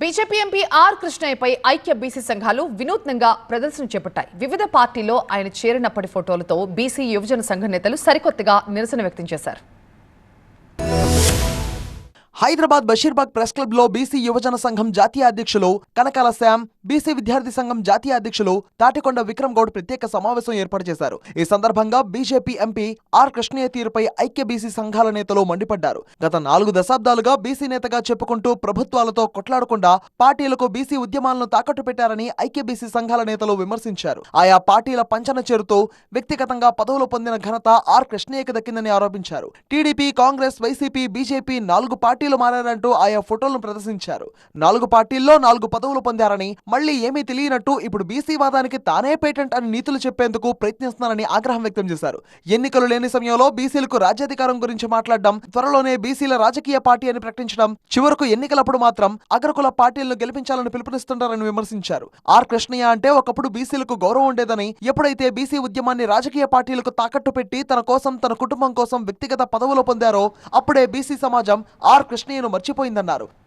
BJP MP are కృష్ణయ్యపై ఐక్య BC సంఘాలు వినూత్నంగా ప్రదర్శన చేపట్టాయి. వివిధ పార్టీల్లో ఆయన చేరినప్పటి ఫోటోలతో బీసీ యువజన సంఘ నేతలు సరికొత్తగా నిరసన వ్యక్తం చేశారు. హైదరాబాద్ బషీర్బాగ్ ప్రెస్ క్లబ్లో బీసీ యువజన సంఘం జాతీయ అధ్యక్షులు కనకాల శ్యామ్ బీసీ విద్యార్థి సంఘం జాతీయ అధ్యక్షులు తాటికొండ విక్రమ్ గౌడ్ ప్రత్యేక సమావేశం ఏర్పాటు చేశారు. ఈ సందర్భంగా బీజేపీ ఎంపీ ఆర్ కృష్ణయ్య తీరుపై ఐక్య బీసీ సంఘాల నేతలు మండిపడ్డారు. గత నాలుగు దశాబ్దాలుగా బీసీ నేతగా చెప్పుకుంటూ ప్రభుత్వాలతో కొట్లాడకుండా పార్టీలకు బీసీ ఉద్యమాలను తాకట్టు పెట్టారని ఐక్య బీసీ సంఘాల నేతలు విమర్శించారు. ఆయా పార్టీల పంచన చేరుతూ వ్యక్తిగతంగా పదవులు పొందిన ఘనత ఆర్ కృష్ణయ్యకు దక్కిందని ఆరోపించారు. టీడీపీ కాంగ్రెస్ వైసీపీ బీజేపీ నాలుగు పార్టీలు మారారంటూ ఆయా ఫోటోలను ప్రదర్శించారు. నాలుగు పార్టీల్లో నాలుగు పదవులు పొందారని మళ్ళీ ఏమీ తెలియనట్టు ఇప్పుడు బీసీ వాదానికి తానే పేటెంట్ అని నీతులు చెప్పేందుకు ప్రయత్నిస్తున్నారని ఆగ్రహం వ్యక్తం చేశారు. ఎన్నికలు లేని సమయంలో బీసీలకు రాజ్యాధికారం గురించి మాట్లాడడం త్వరలోనే బీసీల రాజకీయ పార్టీ అని ప్రకటించడం చివరకు ఎన్నికలప్పుడు మాత్రం అగ్రకుల పార్టీలను గెలిపించాలని పిలుపునిస్తుంటారని విమర్శించారు. ఆర్ కృష్ణయ్య అంటే ఒకప్పుడు బీసీలకు గౌరవం ఉండేదని ఎప్పుడైతే బీసీ ఉద్యమాన్ని రాజకీయ పార్టీలకు తాకట్టు పెట్టి తన కోసం తన కుటుంబం కోసం వ్యక్తిగత పదవులు పొందారో అప్పుడే బీసీ సమాజం ఆర్ కృష్ణ నేను మర్చిపోయిందన్నారు.